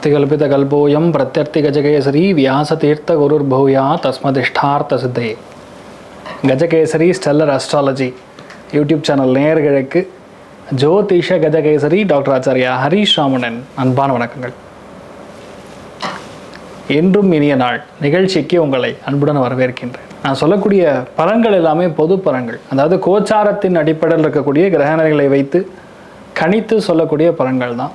अत्तिकल्पितकल्पोऽयं प्रत्यर्थिगजकेसरी व्यासतीर्थगुरुर्भूया தஸ்மதிஷ்டார்த்த Gajakesari stellar astrology YouTube channel நேயர்களுக்கு ஜோதிஷ Gajakesari doctor Acharya Harish Ramanan அன்பான வணக்கங்கள் என்றும் இனிய நாள் நிகழ்ச்சிக்கு உங்களை அன்புடன் வரவேற்கின்றேன் நான் சொல்லக்கூடிய பலன்கள் எல்லாமே பொது பலன்கள் அதாவது கோச்சாரத்தின் அடிப்படையில் இருக்கக்கூடிய கிரகணங்களை வைத்து கணித்து சொல்லக்கூடிய பலன்கள் தான்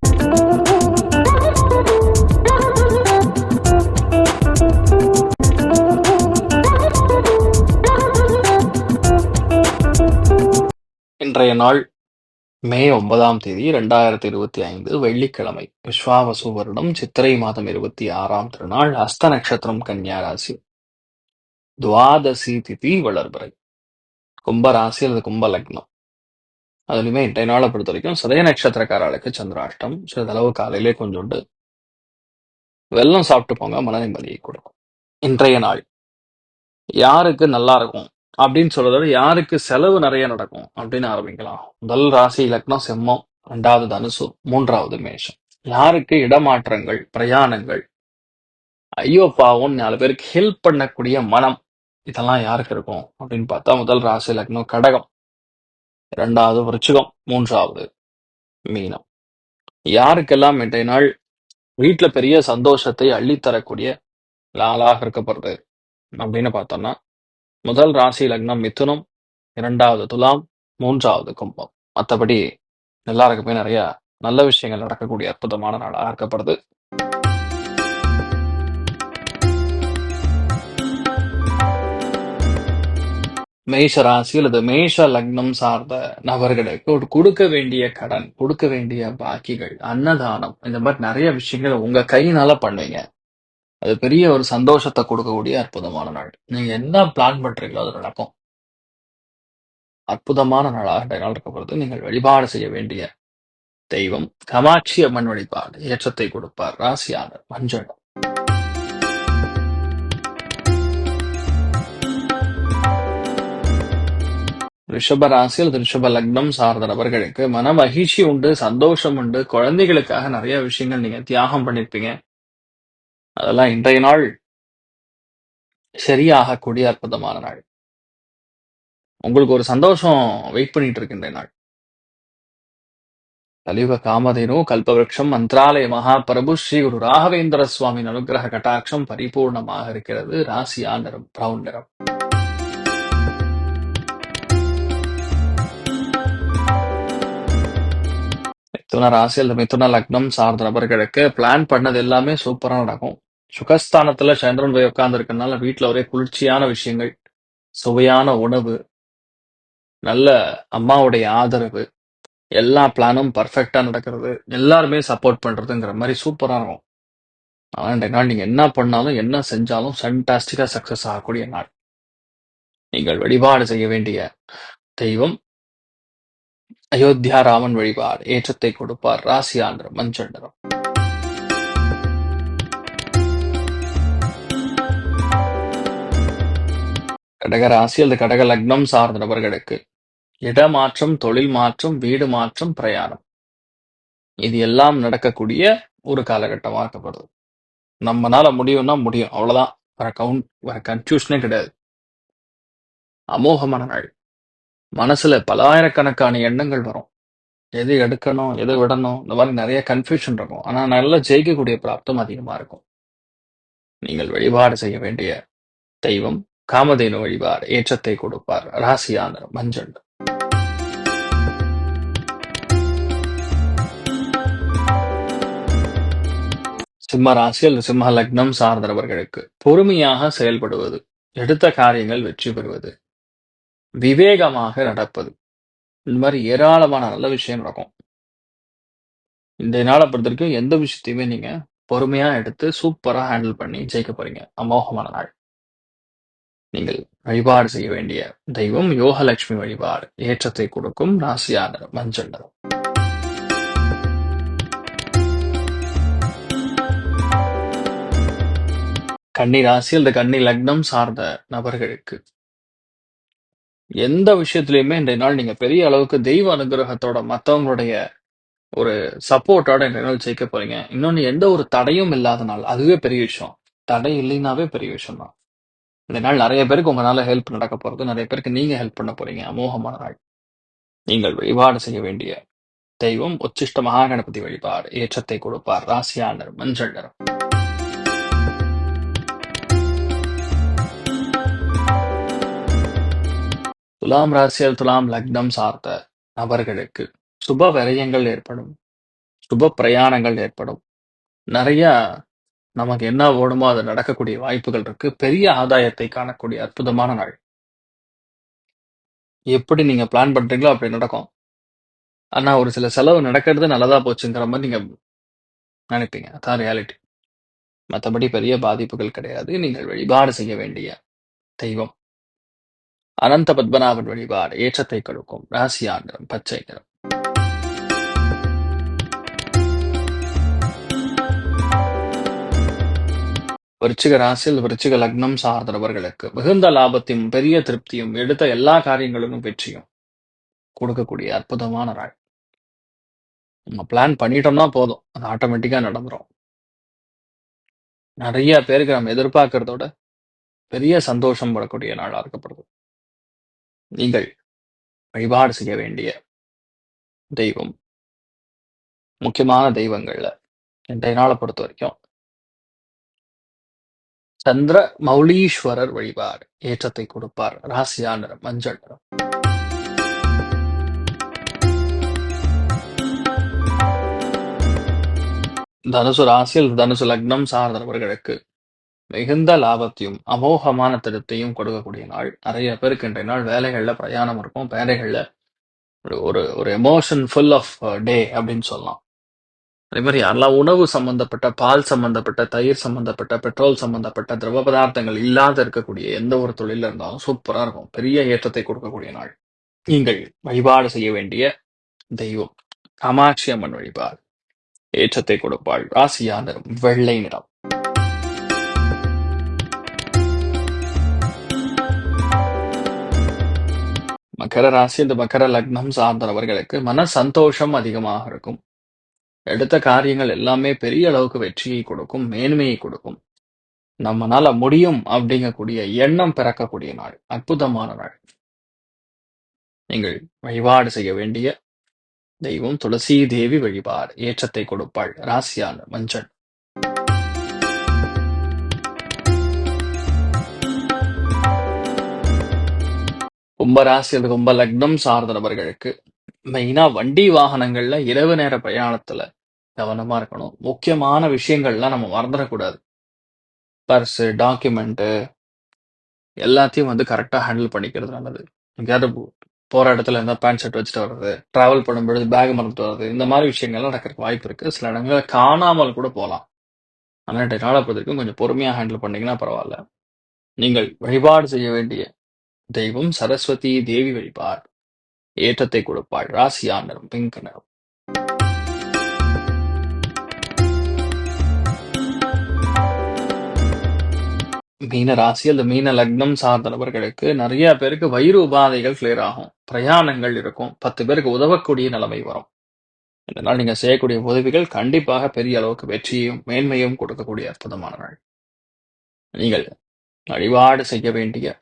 இன்றைய நாள் மே ஒன்பதாம் தேதி ரெண்டாயிரத்தி இருபத்தி ஐந்து வெள்ளிக்கிழமை. விஸ்வாவசு வருடம் சித்திரை மாதம் இருபத்தி ஆறாம் திருநாள் அஸ்த நட்சத்திரம் கன்னியா ராசி. துவாதசி திதி வளர்பிறை. கும்ப ராசி அல்லது கும்ப லக்னம். அதுலயுமே இன்றைய நாளை பொறுத்த வரைக்கும் சதய நட்சத்திரக்காரர்களுக்கு சந்திராஷ்டம் சிறிதளவு காலையிலே கொஞ்சோண்டு. வெல்லம் சாப்பிட்டு போங்க மன நிம்மதியை கொடுக்கும். இன்றைய நாள். யாருக்கு நல்லா இருக்கும்? அப்படின்னு சொல்றதோட யாருக்கு செலவு நிறைய நடக்கும் அப்படின்னு ஆரம்பிக்கலாம். முதல் ராசி லக்னம் செம்மம் ரெண்டாவது தனுசு மூன்றாவது மேஷம். யாருக்கு இடமாற்றங்கள் பிரயாணங்கள் ஐயோ பாவம் நாலு பேருக்கு ஹெல்ப் பண்ணக்கூடிய மனம் இதெல்லாம் யாருக்கு இருக்கும் அப்படின்னு பார்த்தா முதல் ராசி லக்னம் கடகம். இரண்டாவது விருச்சிகம் மூன்றாவது மீனம். யாருக்கெல்லாம் இன்றைய நாள் வீட்டில் பெரிய சந்தோஷத்தை அள்ளித்தரக்கூடிய நாளாக இருக்கப்படுறது அப்படின்னு பார்த்தோம்னா முதல் ராசி லக்னம் மிதுனம் இரண்டாவது துலாம் மூன்றாவது கும்பம். மற்றபடி எல்லாருக்குமே நிறைய நல்ல விஷயங்கள் நடக்கக்கூடிய அற்புதமான நாளாக இருக்கப்படுது மேஷ ராசி அல்லது மேஷ லக்னம் சார்ந்த நபர்களுக்கு கொடுக்க வேண்டிய கடன் கொடுக்க வேண்டிய பாக்கிகள் அன்னதானம் இந்த மாதிரி நிறைய விஷயங்கள் உங்க கையினால பண்ணுவீங்க. அது பெரிய ஒரு சந்தோஷத்தை கொடுக்கக்கூடிய அற்புதமான நாள். நீங்க என்ன பிளான் பண்றீங்களோ அது நடக்கும். அற்புதமான நாளாக இந்த நாள் இருக்கப்படுது நீங்கள் வழிபாடு செய்ய வேண்டிய தெய்வம் கமாட்சி அம்மன் வழிபாடு. ஏற்றத்தை கொடுப்பார் ராசியாளர் மஞ்சள். ரிஷப ராசி அல்லது ரிஷப லக்னம் சார்ந்த நபர்களுக்கு மன மகிழ்ச்சி உண்டு சந்தோஷம் உண்டு. குழந்தைகளுக்காக நிறைய விஷயங்கள் நீங்க தியாகம் பண்ணிருப்பீங்க. அதெல்லாம் இன்றைய நாள் சரியாகக்கூடிய அற்புதமான நாள். உங்களுக்கு ஒரு சந்தோஷம் வெயிட் பண்ணிட்டு இருக்கு இன்றைய நாள். கலியுக காமதேனு கல்பவருஷம் மந்த்ராலய மகாபிரபு ஸ்ரீ குரு ராகவேந்திர சுவாமி அனுகிரக கட்டாட்சம் பரிபூர்ணமாக இருக்கிறது. ராசியா நிறம் பிரவுன் நிறம். மிதுன ராசி அல்லது மிதுன லக்னம் சார்ந்த நபர்களுக்கு பிளான் பண்ணது எல்லாமே சூப்பரா நடக்கும். சுகஸ்தானத்துல சந்திரன் போய் உட்கார்ந்து இருக்கனால வீட்டுல ஒரே குளிர்ச்சியான விஷயங்கள் சுவையான உணவு நல்ல அம்மாவுடைய ஆதரவு எல்லா பிளானும் பர்ஃபெக்டா நடக்கிறது. எல்லாருமே சப்போர்ட் பண்றதுங்கிற மாதிரி சூப்பரா இருக்கும். ஆனால் நாள் நீங்க என்ன பண்ணாலும் என்ன செஞ்சாலும் ஃபண்டாஸ்டிக்கா சக்சஸ் ஆகக்கூடிய நாள். நீங்கள் வழிபாடு செய்ய வேண்டிய தெய்வம் அயோத்தியா ராமன் வழிபாடு. ஏற்றத்தை கொடுப்பார் ராசி ஆந்திரம் மஞ்சள் கடக ராசி அல்லது கடக லக்னம் சார்ந்த நபர்களுக்கு இடமாற்றம் தொழில் மாற்றம் வீடு மாற்றம் பிரயாணம். இது எல்லாம் நடக்கக்கூடிய ஒரு காலகட்டமாக இருக்கப்படுது நம்மனால முடியும்னா முடியும். அவ்வளவுதான். வர கவுண்ட் வர கன்ஃபியூஷனே கிடையாது. அமோகமான நாள். மனசுல பலாயிரக்கணக்கான எண்ணங்கள் வரும். எது எடுக்கணும் எது விடணும் இந்த மாதிரி நிறைய கன்ஃபியூஷன் இருக்கும். ஆனா நல்லா ஜெயிக்கக்கூடிய பிராப்தம் அதிகமா இருக்கும். நீங்கள் வழிபாடு செய்ய வேண்டிய தெய்வம் காமதேனு வழிபாடு ஏற்றத்தை கொடுப்பார். ராசியான மஞ்சள். சிம்ம ராசி அல்லது சிம்ம லக்னம் சார்ந்தவர்களுக்கு பொறுமையாக செயல்படுவது எடுத்த காரியங்கள் வெற்றி பெறுவது விவேகமாக நடப்பது. இந்த மாதிரி ஏராளமான நல்ல விஷயம் நடக்கும். இந்த நாளை பொறுத்த வரைக்கும் எந்த விஷயத்தையுமே நீங்க பொறுமையா எடுத்து சூப்பரா ஹேண்டில் பண்ணி ஜெயிக்க போறீங்க. அமோகமான நாள். நீங்கள் வழிபாடு செய்ய வேண்டிய தெய்வம் யோகலட்சுமி வழிபாடு. ஏற்றத்தை கொடுக்கும் ராசியான மஞ்சள் நிறம். கன்னி ராசி அல்லது கன்னி லக்னம் சார்ந்த நபர்களுக்கு எந்த விஷயத்துலையுமே இன்றைய நாள் நீங்க பெரிய அளவுக்கு தெய்வ அனுகிரகத்தோட மத்தவங்களுடைய ஒரு சப்போர்ட்டோட இன்றைய நாள் ஜெயிக்க போறீங்க. இன்னொன்னு எந்த ஒரு தடையும் இல்லாத நாள். அதுவே பெரிய விஷயம். தடை இல்லைனாவே பெரிய விஷயம் தான் இந்த நாள் நிறைய பேருக்கு உங்களால ஹெல்ப் நடக்க போறது நிறைய பேருக்கு நீங்க ஹெல்ப் பண்ண போறீங்க. அமோகமான நாள். நீங்கள் வழிபாடு செய்ய வேண்டிய தெய்வம் உச்சிஷ்ட மகாகணபதி வழிபாடு ஏற்றத்தை கொடுப்பார். ராசியானர் மஞ்சள் நிறம். துலாம் ராசியல் துலாம் லக்னம் சார்ந்த நபர்களுக்கு சுப விரயங்கள் ஏற்படும். சுப பிரயாணங்கள் ஏற்படும். நிறைய நமக்கு என்ன ஓடுமோ அது நடக்கக்கூடிய வாய்ப்புகள் இருக்கு. பெரிய ஆதாயத்தை காணக்கூடிய அற்புதமான நாள். எப்படி நீங்க பிளான் பண்றீங்களோ அப்படி நடக்கும். ஆனா ஒரு சில செலவு நடக்கிறது நல்லதா போச்சுங்கிற மாதிரி நீங்க நினைப்பீங்க. அதான் ரியாலிட்டி மற்றபடி பெரிய பாதிப்புகள் கிடையாது. நீங்கள் வழிபாடு செய்ய வேண்டிய தெய்வம். அனந்த பத்மநாபன் வழிபாடு ஏற்றத்தை கொடுக்கும் ராசியா நிறம் பச்சை நிறம். விருச்சிக ராசியில் விருச்சிக லக்னம் சார்ந்தவர்களுக்கு மிகுந்த லாபத்தையும் பெரிய திருப்தியும் எடுத்த எல்லா காரியங்களிலும் வெற்றியும் கொடுக்கக்கூடிய அற்புதமான நாள். நம்ம பிளான் பண்ணிட்டோம்னா போதும். அது ஆட்டோமேட்டிக்கா நடந்துரும். நிறைய பேருக்கு நம்ம எதிர்பார்க்கறதோட பெரிய சந்தோஷம் படக்கூடிய நாளா இருக்கப்படுது. நீங்கள் வழிபாடு செய்ய வேண்டிய தெய்வம் முக்கியமான தெய்வங்கள்ல இன்றைய நாளை பொறுத்த வரைக்கும் சந்திர மௌலீஸ்வரர் வழிபாடு ஏற்றத்தை கொடுப்பார். ராசியா நிறம் மஞ்சள் நிறம். தனுசு ராசியில் தனுசு லக்னம் சார்ந்தவர்களுக்கு மிகுந்த லாபத்தையும் அமோகமான திருப்தியும் கொடுக்கக்கூடிய நாள். நிறைய பேருக்கு இன்றைய நாள் வேலைகள்ல பிரயாணம் இருக்கும். வேலைகளில் ஒரு ஒரு ஒரு எமோஷன் ஃபுல் ஆஃப் டே அப்படின்னு சொல்லலாம். அதே மாதிரி யாரெல்லாம் உணவு சம்பந்தப்பட்ட பால் சம்பந்தப்பட்ட தயிர் சம்பந்தப்பட்ட பெட்ரோல் சம்பந்தப்பட்ட திரவ பதார்த்தங்கள் இல்லாத இருக்கக்கூடிய எந்த ஒரு தொழில இருந்தாலும் சூப்பரா இருக்கும். பெரிய ஏற்றத்தை கொடுக்கக்கூடிய நாள். நீங்கள் வழிபாடு செய்ய வேண்டிய தெய்வம். காமாட்சி அம்மன் வழிபாடு. ஏற்றத்தை கொடுப்பாள். ராசியா நிறம் வெள்ளை நிறம். மகர ராசி இந்த மகர லக்னம் சார்ந்தவர்களுக்கு மன சந்தோஷம் அதிகமாக இருக்கும். எடுத்த காரியங்கள் எல்லாமே பெரிய அளவுக்கு வெற்றியை கொடுக்கும் மேன்மையை கொடுக்கும். நம்மனால முடியும் அப்படிங்கக்கூடிய எண்ணம் பிறக்கக்கூடிய நாள் அற்புதமான நாள். நீங்கள் வழிபாடு செய்ய வேண்டிய தெய்வம் துளசி தேவி வழிபாடு ஏற்றத்தை கொடுப்பாள் ராசியான மஞ்சள். கும்பராசி அல்லது கும்ப லக்னம் சார்ந்த நபர்களுக்கு மெயினா வண்டி வாகனங்கள்ல இரவு நேர பிரயாணத்துல கவனமா இருக்கணும். முக்கியமான விஷயங்கள்லாம் நம்ம மறந்துடக்கூடாது. பர்ஸு டாக்குமெண்ட்டு எல்லாத்தையும் வந்து கரெக்டாக ஹேண்டில் பண்ணிக்கிறது நல்லது. எங்கேயாவது போ- போற இடத்துல இருந்தால் பேண்ட் ஷர்ட் வச்சுட்டு வர்றது டிராவல் பண்ணும்பொழுது பேக் மறந்துட்டு வர்றது இந்த மாதிரி விஷயங்கள்லாம் நடக்கிறதுக்கு வாய்ப்பு இருக்கு. சில இடங்களில் காணாமல் கூட போகலாம் ஆனால் டெக்னாலஜி நாளை கொஞ்சம் பொறுமையாக ஹேண்டில் பண்ணீங்கன்னா பரவாயில்ல. நீங்கள் வழிபாடு செய்ய வேண்டிய தெய்வம் சரஸ்வதி தேவி வழிபார் ஏற்றத்தை கொடுப்பாள். ராசியா நிறம் பிங்க் நிறம் மீன ராசி அல்லது மீன லக்னம் சார்ந்த நபர்களுக்கு நிறைய பேருக்கு வயிறு உபாதைகள் கிளியர் ஆகும். பிரயாணங்கள் இருக்கும். பத்து பேருக்கு உதவக்கூடிய நிலைமை வரும். இதனால் நீங்க செய்யக்கூடிய உதவிகள் கண்டிப்பாக பெரிய அளவுக்கு வெற்றியும் மேன்மையும் கொடுக்கக்கூடிய அற்புதமான நாள் நீங்கள் வழிபாடு செய்ய வேண்டிய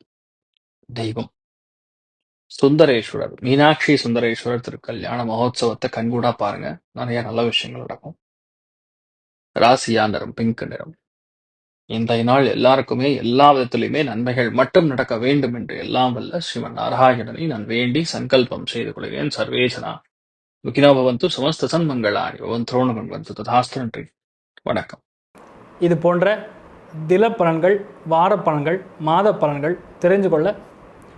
தெய்வம் சுந்தரேஸ்வரர் மீனாட்சி சுந்தரேஸ்வரர் திருக்கல்யாண மகோத்சவத்தை கண்கூடா பாருங்க நிறைய நல்ல விஷயங்கள் நடக்கும் ராசியா நிறம் பிங்க் நிறம் இந்த நாள் எல்லாருக்குமே எல்லா விதத்திலுமே நன்மைகள் மட்டும் நடக்க வேண்டும் என்று எல்லாம் வல்ல ஸ்ரீமன் நாராயணனை நான் வேண்டி சங்கல்பம் செய்து கொள்கிறேன் சர்வேஜனா சுகினோ பவந்து சமஸ்த சன்மங்களாணி பவந்தோணு பவந்து ததாஸ்து நன்றி வணக்கம் இது போன்ற தில பலன்கள் வார பலன்கள் மாத பலன்கள் தெரிஞ்சு கொள்ள